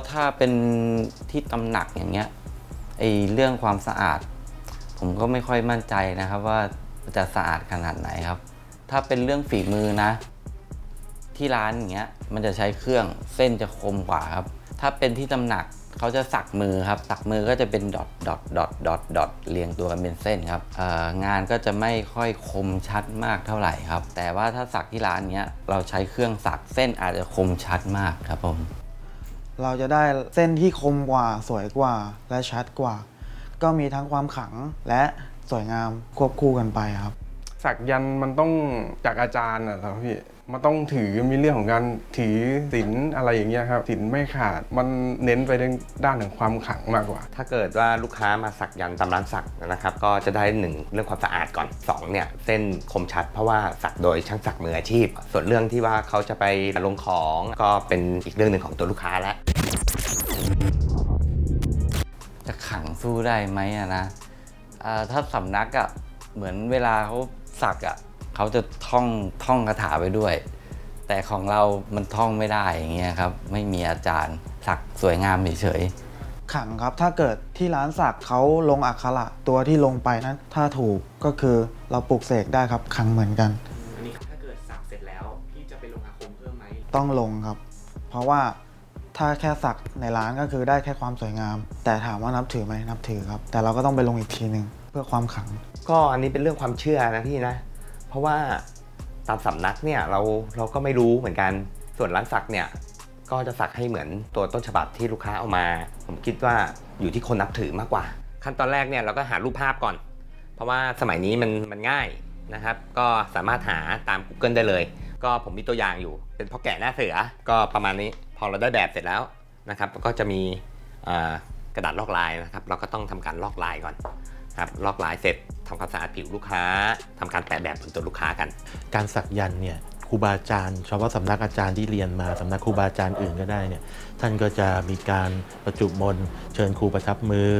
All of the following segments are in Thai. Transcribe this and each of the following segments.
็ถ้าเป็นที่ตำหนักอย่างเงี้ยไอเรื่องความสะอาด ผมก็ไม่ค่อยมั่นใจนะครับว่าจะสะอาดขนาดไหนครับ ถ้าเป็นเรื่องฝีมือนะ ที่ร้านอย่างเงี้ยมันจะใช้เครื่องเส้นจะคมกว่าครับ ถ้าเป็นที่ตำหนักเขาจะสักมือครับ สักมือก็จะเป็นดอทดอทดอทดอทดอทเรียงตัวกันเป็นเส้นครับงานก็จะไม่ค่อยคมชัดมากเท่าไหร่ครับ แต่ว่าถ้าสักที่ร้านเนี้ยเราใช้เครื่องสักเส้นอาจจะคมชัดมากครับผม เราจะได้เส้นที่คมกว่าสวยกว่าและชัดกว่า ก็มีทั้งความขลังและสวยงามควบคู่กันไปครับ สักยันต์มันต้องจากอาจารย์นะครับพี่มันต้องถือมีเรื่องของการถือศีลอะไรอย่างเงี้ยครับศีลไม่ขาดมันเน้นไปด้านของความขลังมากกว่า ถ้าเกิดว่าลูกค้ามาสักยันต์ตามร้านสักนะครับ ก็จะได้หนึ่งเรื่องความสะอาดก่อนสองเนี่ยเส้นคมชัดเพราะว่าสักโดยช่างสักมืออาชีพ ส่วนเรื่องที่ว่าเขาจะไปลงของก็เป็นอีกเรื่องหนึ่งของตัวลูกค้าแล้ว จะขังสู้ได้ไหมอะนะอ่าถ้าสำนักอะเหมือนเวลาเขาสักอะเขาจะท่องท่องคาถาไปด้วย แต่ของเรามันท่องไม่ได้อย่างเงี้ยครับ ไม่มีอาจารย์สักสวยงามเฉยๆ ขังครับ ถ้าเกิดที่ร้านสักเขาลงอักขระตัวที่ลงไปนั้น ถ้าถูกก็คือเราปลุกเสกได้ครับขังเหมือนกัน อันนี้ถ้าเกิดสักเสร็จแล้ว พี่จะไปลงอาคมเพิ่มไหม ต้องลงครับ เพราะว่า ถ้าแค่สักในร้านก็คือได้แค่ความสวยงาม แต่ถามว่านับถือไหมนับถือครับ แต่เราก็ต้องไปลงอีกทีหนึ่งเพื่อความขลัง ก็อันนี้เป็นเรื่องความเชื่อนะพี่นะ เพราะว่าตามสำนักเนี่ยเราเราก็ไม่รู้เหมือนกัน ส่วนร้านสักเนี่ยก็จะสักให้เหมือนตัวต้นฉบับที่ลูกค้าเอามา ผมคิดว่าอยู่ที่คนนับถือมากกว่า ขั้นตอนแรกเนี่ยเราก็หารูปภาพก่อน เพราะว่าสมัยนี้มันมันง่ายนะครับ ก็สามารถหาตาม Google ได้เลย ก็ผมมีตัวอย่างอยู่ เป็นพ่อแก่หน้าเสือก็ประมาณนี้ พอเราได้แบบเสร็จแล้วนะครับก็จะมีกระดาษลอกลายนะครับ เราก็ต้องทำการลอกลายก่อนครับลอกลายเสร็จทำความสะอาดผิวลูกค้าทำการแปะแบบบนตัวลูกค้ากัน การสักยันเนี่ย รูบาอาจารย์เฉพาะสำนักอาจารย์ที่เรียนมาสำนักครูบาอาจารย์อื่นก็ได้เนี่ยท่านก็จะมีการประจุมนเชิญครูประทับมือ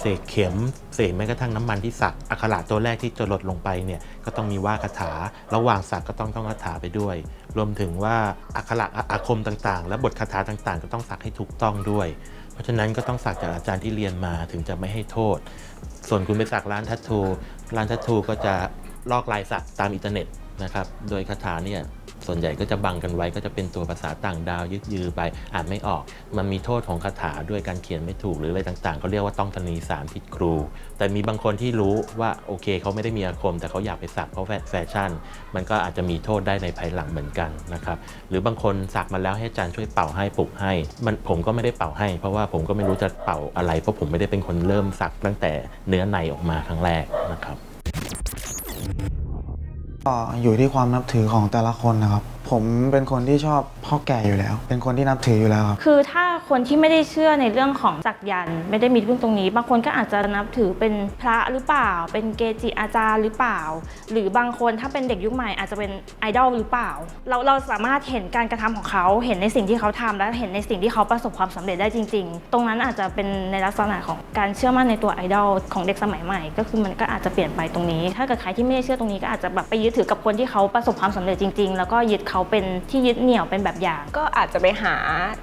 เสกเข็ม เสกแม้กระทั่งน้ำมันที่สักอักขระตัวแรกที่จะหลดลงไปเนี่ยก็ต้องมีว่าคาถา ระหว่างสักก็ต้องต้องคาถาไปด้วย รวมถึงว่าอักขระอาคมต่างๆ และบทคาถาต่างๆ ก็ต้องสักให้ถูกต้องด้วย เพราะฉะนั้นก็ต้องสักจากอาจารย์ที่เรียนมาถึงจะไม่ให้โทษ ส่วนคุณไปสักร้านทัตทูร้านทัตทูก็จะลอกลายสักตามอินเทอร์เน็ตนะครับ โดยคาถาเนี่ย ส่วนใหญ่ก็จะบังกันไว้ก็จะเป็นตัวภาษาต่างดาวยึดยือไปอ่านไม่ออก มันมีโทษของคาถาด้วยการเขียนไม่ถูกหรืออะไรต่างๆเขาเรียกว่าต้องตนีสารผิดครู แต่มีบางคนที่รู้ว่าโอเคเขาไม่ได้มีอาคม แต่เขาอยากไปสักเพราะแฟชั่น มันก็อาจจะมีโทษได้ในภายหลังเหมือนกันนะครับหรือบางคนสักมาแล้วให้อาจารย์ช่วยเป่าให้ปลุกให้ มันผมก็ไม่ได้เป่าให้ เพราะว่าผมก็ไม่รู้จะเป่าอะไรเพราะผมไม่ได้เป็นคนเริ่มสักตั้งแต่เนื้อในออกมาครั้งแรกนะครับ อยู่ที่ความนับถือของแต่ละคนนะครับ ผมเป็นคนที่ชอบพ่อแก่อยู่แล้ว เป็นคนที่นับถืออยู่แล้วครับ คือถ้าคนที่ไม่ได้เชื่อในเรื่องของจักยันต์ไม่ได้มีเรื่องตรงนี้ บางคนก็อาจจะนับถือเป็นพระหรือเปล่า เป็นเกจิอาจารย์หรือเปล่า หรือบางคนถ้าเป็นเด็กยุคใหม่อาจจะเป็นไอดอลหรือเปล่า เราเราสามารถเห็นการกระทำของเขาเห็นในสิ่งที่เขาทำและเห็นในสิ่งที่เขาประสบความสำเร็จได้จริง ๆ ตรงนั้นอาจจะเป็นในลักษณะของการเชื่อมั่นในตัวไอดอลของเด็กสมัยใหม่ ก็คือมันก็อาจจะเปลี่ยนไปตรงนี้ ถ้าเกิดใครที่ไม่ได้เชื่อตรงนี้ก็อาจจะแบบไปยึดถือกับคนที่เขาประสบความสำเร็จจริง ๆ แล้วก็ยึดเขาเป็นที่ยึดเหนี่ยวเป็นแบบอย่าง ก็อาจจะไปหา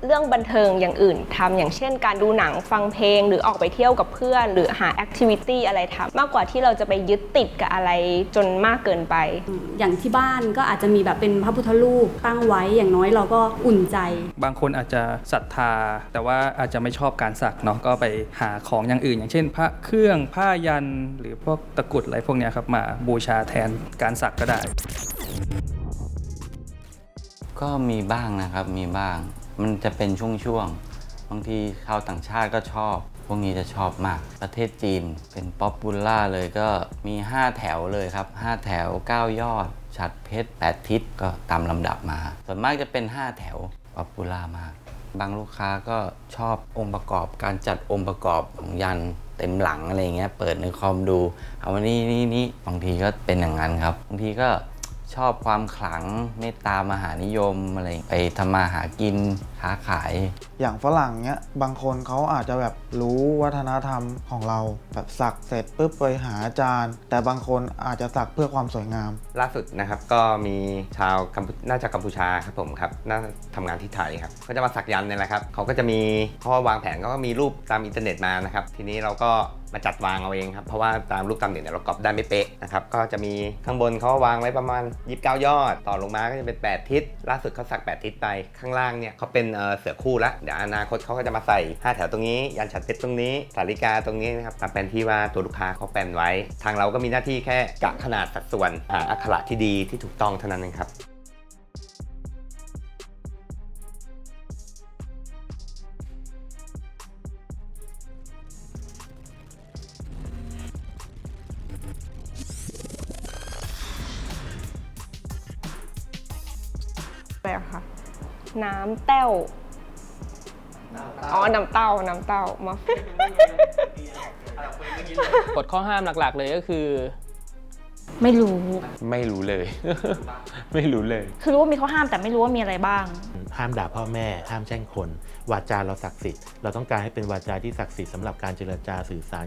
เรื่องบันเทิงอย่างอื่นทำอย่างเช่น การดูหนังฟังเพลง หรือออกไปเที่ยวกับเพื่อน หรือหาแอคทิวิตี้อะไรทำมากกว่าที่เราจะไปยึดติดกับอะไรจนมากเกินไป อย่างที่บ้านก็อาจจะมีแบบเป็นพระพุทธรูปตั้งไว้อย่างน้อยเราก็อุ่นใจ บางคนอาจจะศรัทธา แต่ว่าอาจจะไม่ชอบการสักเนาะก็ไปหาของอย่างอื่น อย่างเช่น พระเครื่องผ้ายันหรือพวกตะกรุดอะไรพวกเนี้ยครับมาบูชาแทนการสักก็ได้ ก็มีบ้างนะครับมีบ้าง มันจะเป็นช่วงๆบางทีชาวต่างชาติก็ชอบ พวกนี้จะชอบมาก ประเทศจีนเป็นป๊อปปูล่าเลยก็มี 5 แถวเลยครับ 5 แถว 9 ยอด ฉัดเพชร 8 ทิศก็ตามลำดับมา ส่วนมากจะเป็น 5 แถวป๊อปปูล่ามาก บางลูกค้าก็ชอบองค์ประกอบการจัดองค์ประกอบของยันเต็มหลังอะไรเงี้ยเปิดในคอมดู เอาวันนี้นี่นี่บางทีก็เป็นอย่างนั้นครับ บางทีก็ ชอบความขลังเมตตามหานิยมอะไรไปทำมาหากินค้าขาย อย่างฝรั่งเนี้ยบางคนเขาอาจจะแบบรู้วัฒนธรรมของเรา แบบสักเสร็จปุ๊บไปหาอาจารย์ แต่บางคนอาจจะสักเพื่อความสวยงาม ล่าสุดนะครับก็มีชาวกัมพูน่าจะกัมพูชาครับผมครับน่าทำงานที่ไทยครับก็จะมาสักยันต์เนี่ยแหละครับเขาก็จะมีข้อวางแผนเขาก็มีรูปตามอินเทอร์เน็ตมานะครับทีนี้เราก็มาจัดวางเอาเองครับ เพราะว่าตามรูปตามเน็ตเนี่ยเรากรอบได้ไม่เป๊ะนะครับ ก็จะมีข้างบนเขาวางไว้ประมาณ 29 ยอด ต่อลงมาก็จะเป็น 8 ทิศ ล่าสุดเขาสัก 8 ทิศไป ข้างล่างเนี่ยเขาเป็นเเสือคู่ละ เดี๋ยวอนาคตเขาก็จะมาใส่ 5 แถวตรงนี้ ยันฉัดเพชรตรงนี้ สาริกาตรงนี้นะครับ ตามแผนที่ว่าตัวลูกค้าเขาแปลนไว้ ทางเราก็มีหน้าที่แค่กะขนาดสัดส่วนหาอักขระที่ดีที่ถูกต้องเท่านั้นเองครับ อะไรอะคะน้ำแต้วอ๋อ น้ำเต้า น้ำเต้ามา กฎข้อห้ามหลักๆเลยก็คือ ไม่รู้ ไม่รู้เลย ไม่รู้เลย คือรู้ว่ามีข้อห้ามแต่ไม่รู้ว่ามีอะไรบ้าง ห้ามด่าพ่อแม่ ห้ามแช่งคน วาจาเราศักดิ์สิทธิ์ เราต้องการให้เป็นวาจาที่ศักดิ์สิทธิ์สำหรับการเจรจาสื่อสาร